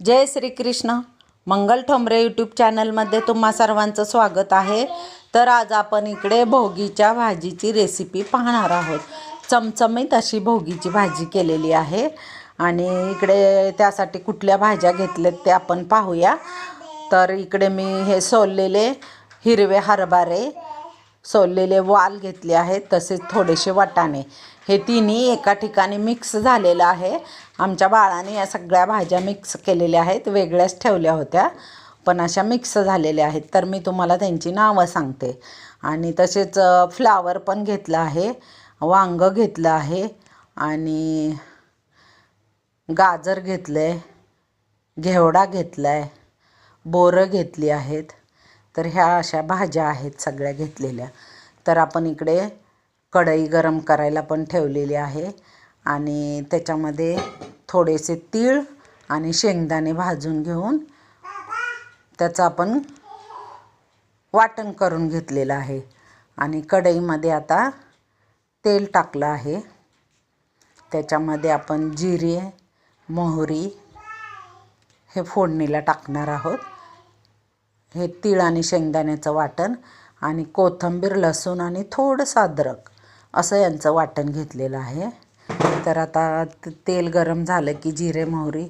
जय Shrikrishna. Mangal Thombare YouTube चॅनलमध्ये तुम्हा सर्वांचं स्वागत आहे. तर आज आपण इकडे भोगीच्या भाजीची रेसिपी पाहणार आहोत. चमचमीत अशी भोगीची भाजी केलेली आहे. आणि इकडे त्यासाठी कुठल्या भाज्या घेतल्यात ते आपण पाहूया. तर इकडे मी हे सोललेले हिरवे हरभरे सोललेले वाल घेतले आहेत तसेच थोडेसे वाटाणे. हे तिन्ही एका ठिकाणी मिक्स झालेलं आहे. आमच्या बाळाने या सगळ्या भाज्या मिक्स केलेल्या आहेत वेगळ्याच ठेवल्या होत्या पण अशा मिक्स झालेल्या आहेत. तर मी तुम्हाला त्यांची नावं सांगते. आणि तसेच फ्लावर पण घेतलं आहे वांगं घेतलं आहे आणि गाजर घेतलं आहे घेवडा घेतला आहे बोरं घेतली आहेत. तर ह्या अशा भाज्या आहेत सगळ्या घेतलेल्या. तर आपण इकडे कढई गरम करायला पण ठेवलेली आहे. आणि त्याच्यामध्ये थोडेसे तीळ आणि शेंगदाणे भाजून घेऊन त्याचं आपण वाटण करून घेतलेलं आहे. आणि कढईमध्ये आता तेल टाकलं आहे. त्याच्यामध्ये आपण जिरे मोहरी हे फोडणीला टाकणार आहोत. हे तीळ आणि शेंगदाण्याचं वाटण आणि कोथिंबीर लसूण आणि थोडंसं अद्रक. असं यांचं वाटण घेतलेलं आहे. तर आता तेल गरम झालं की जिरे मोहरी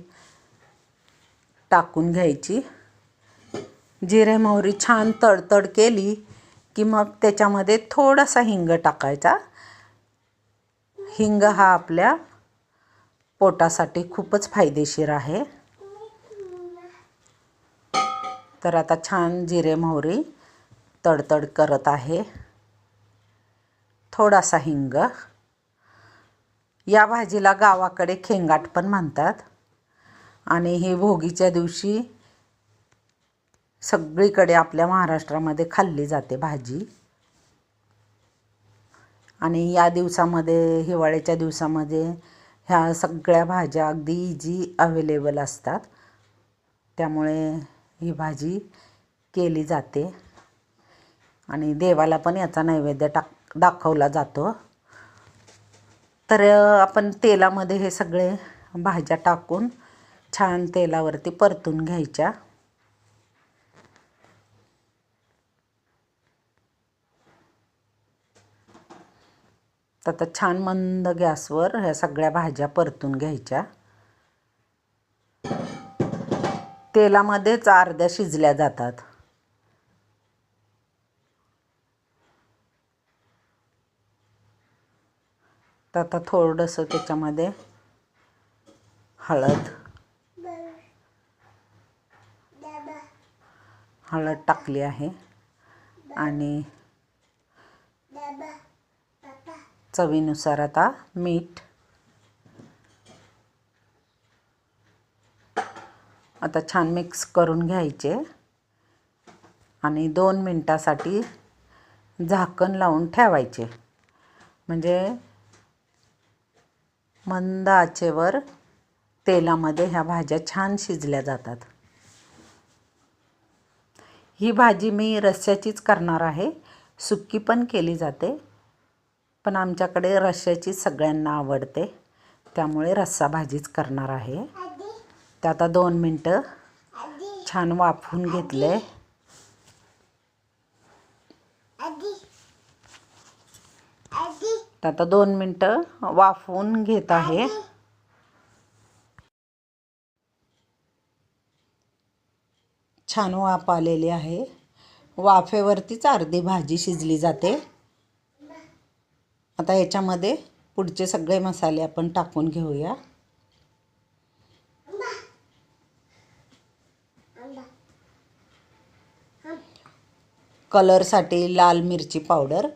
टाकून घ्यायची. जिरे मोहरी छान तडतड केली की मग त्याच्यामध्ये थोडासा हिंग टाकायचा. हिंग हा आपल्या पोटासाठी खूपच फायदेशीर आहे. तर आता छान जिरे मोहरी तडतड करत आहे. थोडासा हिंग. या भाजीला गावाकडे खेंगाट पण म्हणतात. आणि ही भोगीच्या दिवशी सगळीकडे आपल्या महाराष्ट्रामध्ये खाल्ली जाते भाजी. आणि या दिवसामध्ये हिवाळ्याच्या दिवसामध्ये ह्या सगळ्या भाज्या अगदी इजी अवेलेबल असतात. त्यामुळे ही भाजी केली जाते. आणि देवाला पण याचा नैवेद्य टाक दाखवला जातो. तर आपण तेलामध्ये हे सगळे भाज्या टाकून छान तेलावरती परतून घ्यायच्या. तर आता छान मंद गॅसवर ह्या सगळ्या भाज्या परतून घ्यायच्या. तेलामध्येच अर्ध्या शिजल्या जातात. तर आता थोडंसं त्याच्यामध्ये हळद. हळद टाकली आहे. आणि चवीनुसार आता मीठ. आता छान मिक्स करून घ्यायचे. आणि दोन मिनटासाठी झाकण लावून ठेवायचे. म्हणजे मंद आचेवर तेलामध्ये ह्या भाज्या छान शिजल्या जातात. ही भाजी मी रस्स्याचीच करणार आहे. सुक्की पण केली जाते. पण आमच्याकडे रश्श्याची सगळ्यांना आवडते. त्यामुळे रस्सा भाजीच करणार आहे. ते आता दोन मिनटं छान वाफवून घेतले. तर आता दोन मिनटं वाफवून घेत आहे. छान वाफ आलेली आहे. वाफेवरतीच अर्धी भाजी शिजली जाते. आता याच्यामध्ये पुढचे सगळे मसाले आपण टाकून घेऊया. कलरसाठी लाल मिरची पावडर.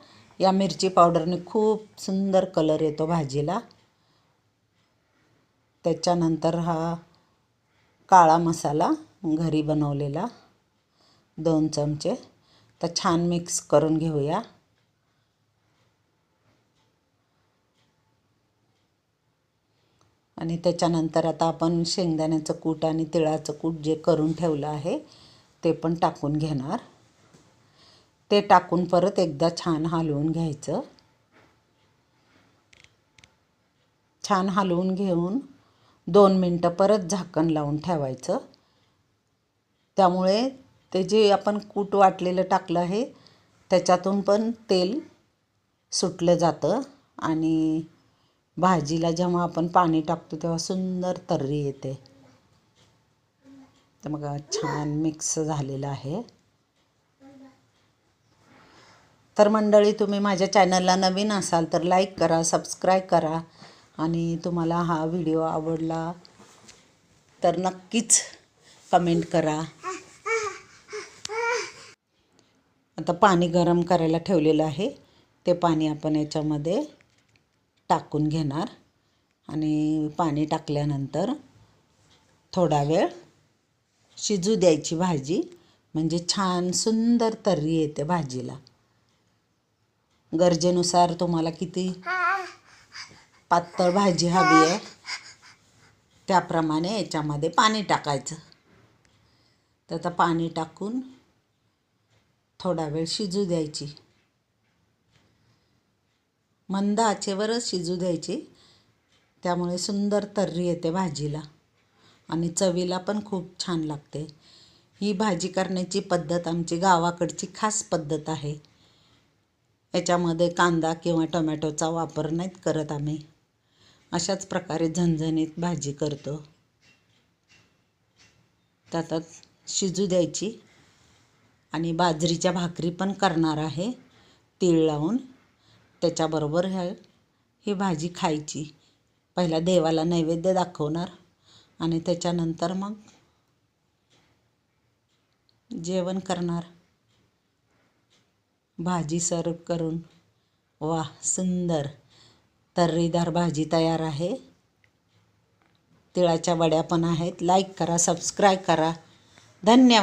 या मिरची पावडरने खूप सुंदर कलर येतो भाजीला. त्याच्यानंतर हा काळा मसाला घरी बनवलेला दोन चमचे. तर छान मिक्स करून घेऊया. आणि त्याच्यानंतर आता आपण शेंगदाण्याचं कूट आणि तिळाचं कूट जे करून ठेवलं आहे ते पण टाकून घेणार. ते टाकून परत एकदा छान हलवून घ्यायचं. छान हलवून घेऊन दोन मिनटं परत झाकण लावून ठेवायचं. त्यामुळे ते जे आपण कूट वाटलेलं टाकलं आहे त्याच्यातून पण तेल सुटलं जातं आणि भाजीला जेव्हा आपण पाणी टाकतो तेव्हा सुंदर तर्री येते. तर मग छान मिक्स झालेलं आहे. तर मंडळी तुम्ही माझ्या चॅनलला नवीन असाल तर लाईक करा सबस्क्राईब करा आणि तुम्हाला हा व्हिडिओ आवडला तर नक्कीच कमेंट करा. आता पाणी गरम करायला ठेवलेलं आहे. ते पाणी आपण याच्यामध्ये टाकून घेणार आणि पाणी टाकल्यानंतर थोडा वेळ शिजू द्यायची भाजी. म्हणजे छान सुंदर तर्री येते भाजीला. गरजेनुसार तुम्हाला किती पातळ भाजी हवी आहे त्याप्रमाणे याच्यामध्ये पाणी टाकायचं. तर आता पाणी टाकून थोडा वेळ शिजू द्यायची. मंद आचेवरच शिजू द्यायची. त्यामुळे सुंदर तर्री येते भाजीला. आणि चवीला पण खूप छान लागते. ही भाजी करण्याची पद्धत आमची गावाकडची खास पद्धत आहे. याच्यामध्ये कांदा किंवा टोमॅटोचा वापर नाहीत करत आम्ही. अशाच प्रकारे झणझणीत भाजी करतो. त्यात शिजू द्यायची आणि बाजरीच्या भाकरी पण करणार आहे. तीळ लावून त्याच्याबरोबर ह्या ही भाजी खायची. पहिला देवाला नैवेद्य दाखवणार आणि त्याच्यानंतर मग जेवण करणार. भाजी सर्व करून. वा सुंदर. तर्रीदार भाजी तयार आहे. तिळाच्या वड्या पण आहेत. लाईक करा सबस्क्राईब करा. धन्यवाद.